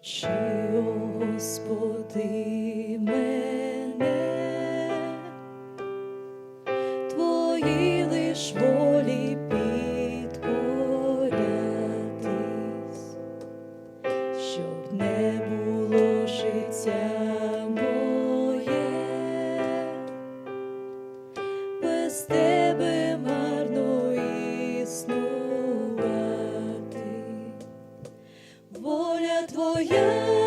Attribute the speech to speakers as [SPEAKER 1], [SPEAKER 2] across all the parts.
[SPEAKER 1] Навчи, о Господи, мене, твої лиш волі підкорятись, щоб не було життя моє без тебе. you.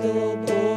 [SPEAKER 1] The boy.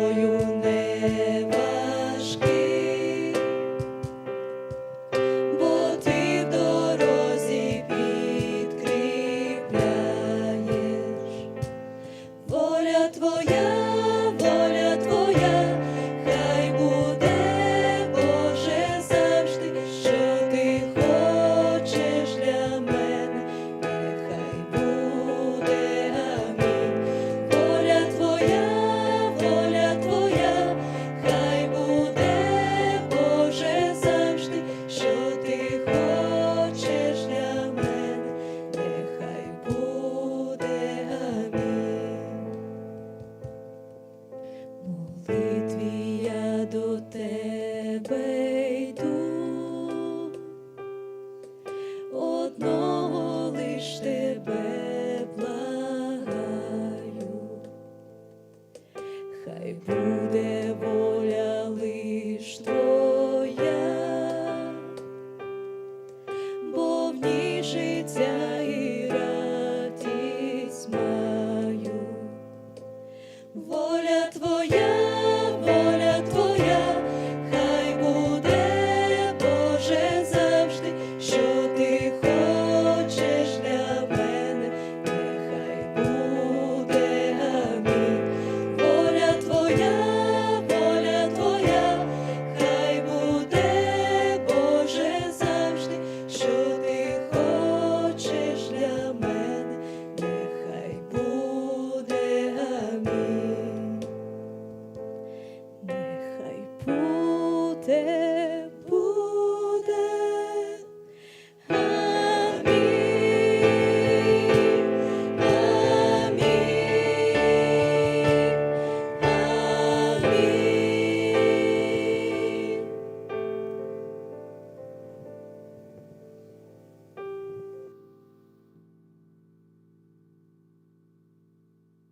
[SPEAKER 1] 너 terre.